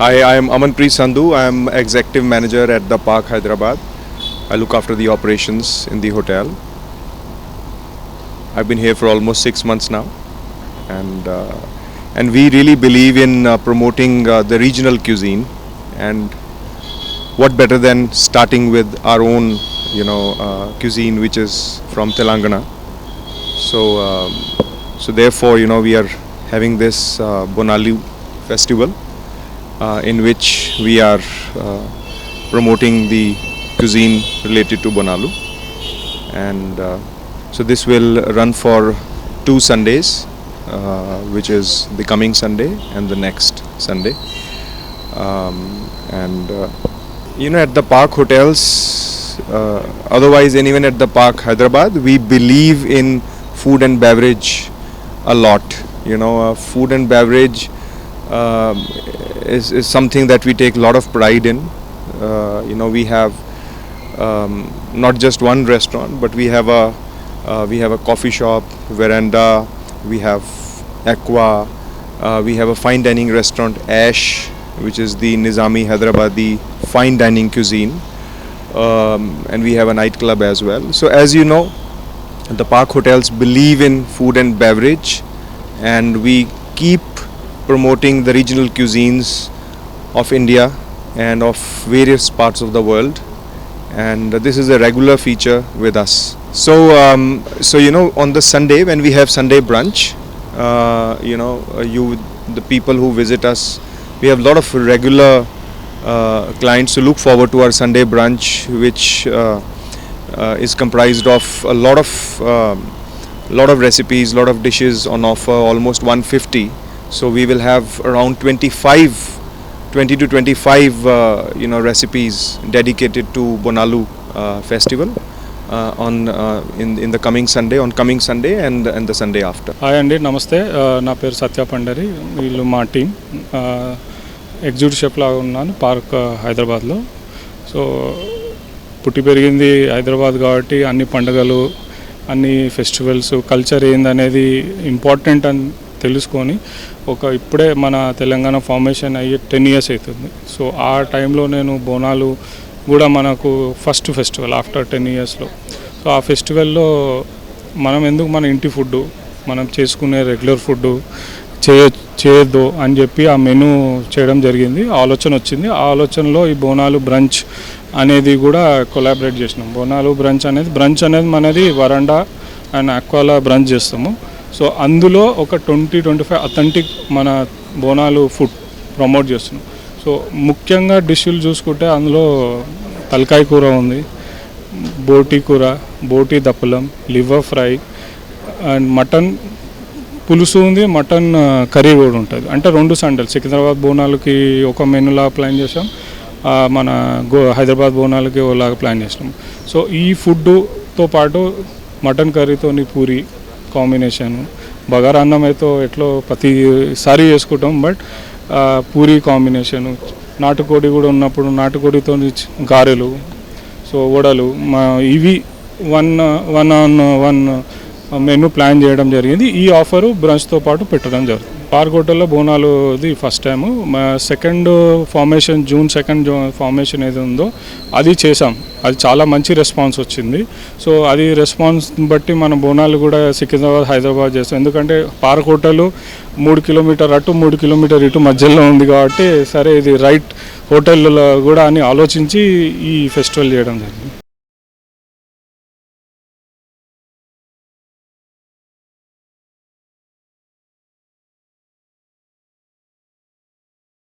Hi, I am Amanpreet Sandhu. I am executive manager at the Park Hyderabad. I look after the operations in the hotel. I've been here for almost six months now, and uh, and we really believe in uh, promoting uh, the regional cuisine, and what better than starting with our own, you know, uh, cuisine which is from Telangana. So um, so therefore, you know, we are having this uh, festival in which we are uh, promoting the cuisine related to Bonalu. And uh, so this will run for two Sundays, uh, which is the coming Sunday and the next Sunday. Um, and uh, you know, at the park hotels, uh, otherwise, and even at the park Hyderabad, we believe in food and beverage a lot. You know, uh, food and beverage is, is something that we take a lot of pride in. Uh, you know, we have um, not just one restaurant, but we have a uh, we have a coffee shop, veranda, we have aqua, uh, we have a fine dining restaurant, Ash, which is the Nizami Hyderabadi fine dining cuisine, um, and we have a nightclub as well. So, as you know, the park hotels believe in food and beverage, and we keep promoting the regional cuisines of India and of various parts of the world. And this is a regular feature with us. So, um, so you know, on the Sunday when we have Sunday brunch, uh, you know, uh, you the people who visit us, we have a lot of regular uh, clients who look forward to our Sunday brunch, which uh, uh, is comprised of a lot of um, lot of recipes, lot of dishes on offer, almost 150. So we will have around 25, 20 to 25, uh, you know, recipes dedicated to Bonalu uh, festival uh, on uh, in in the coming Sunday, on coming Sunday and and the Sunday after. Hi అండి నమస్తే ఆ, నా పేరు సత్య పండరి వీళ్ళు మా team executive chef లాగా ఉన్నాను park ఆ, హైదరాబాద్లో సో పుట్టి పెరిగింది హైదరాబాద్ కాబట్టి అన్ని పండుగలు అన్ని ఫెస్టివల్స్ కల్చర్ ఏందనేది ఇంపార్టెంట్ అని తెలుసుకొని ఒక ఇప్పుడే మన తెలంగాణ ఫార్మేషన్ అయ్యే టెన్ ఇయర్స్ అవుతుంది సో ఆ టైంలో నేను బోనాలు కూడా మనకు ఫస్ట్ ఫెస్టివల్ ఆఫ్టర్ టెన్ ఇయర్స్లో సో ఆ ఫెస్టివల్లో మనం ఎందుకు మన ఇంటి ఫుడ్ మనం చేసుకునే రెగ్యులర్ ఫుడ్ చేయ చేయొద్దు అని చెప్పి ఆ మెనూ చేయడం జరిగింది. ఆలోచన వచ్చింది. ఆ ఆలోచనలో ఈ బోనాలు బ్రంచ్ అనేది కూడా కొలాబరేట్ చేసినాం. బోనాలు బ్రంచ్ అనేది బ్రంచ్ అనేది మనది వరండా అండ్ అక్వాలా బ్రంచ్ చేస్తాము. సో అందులో ఒక ట్వంటీ ట్వంటీ ఫైవ్ అథెంటిక్ మన బోనాలు ఫుడ్ ప్రమోట్ చేస్తున్నాం. సో ముఖ్యంగా డిష్లు చూసుకుంటే అందులో తలకాయ కూర ఉంది బోటీ కూర బోటీ దప్పలం లివర్ ఫ్రై అండ్ మటన్ పులుసు ఉంది మటన్ కర్రీ కూడా ఉంటుంది. అంటే రెండు సండలు సికింద్రాబాద్ బోనాలకి ఒక మెనూలా ప్లాన్ చేసాం మన గో హైదరాబాద్ బోనాలకి ఓలాగా ప్లాన్ చేసినాం. సో ఈ ఫుడ్తో పాటు మటన్ కర్రీతోని పూరి కాంబినేషన్. బగారా అన్నం అయితే ఎట్లో ప్రతిసారి చేసుకుంటాం బట్ పూరి కాంబినేషను. నాటుకోడి కూడా ఉన్నప్పుడు నాటుకోడితో గారెలు సో వడలు మా ఇవి one one on one menu plan చేయడం జరిగింది. ఈ ఆఫరు బ్రంచ్తో పాటు పెట్టడం జరుగుతుంది. పార్కోటలో బోనాలు ఇది ఫస్ట్ టైము. మా second formation June second formation ఏది ఉందో అది చేసాం. అది చాలా మంచి రెస్పాన్స్ వచ్చింది. సో అది రెస్పాన్స్ బట్టి మన బోనాలు కూడా సికింద్రాబాద్ హైదరాబాద్ చేస్తాం. ఎందుకంటే పార్కోటలు మూడు కిలోమీటర్ అటు మూడు కిలోమీటర్ ఇటు మధ్యలో ఉంది కాబట్టి సరే ఇది రైట్ హోటల్లో కూడా అని ఆలోచించి ఈ ఫెస్టివల్ చేయడం జరిగింది.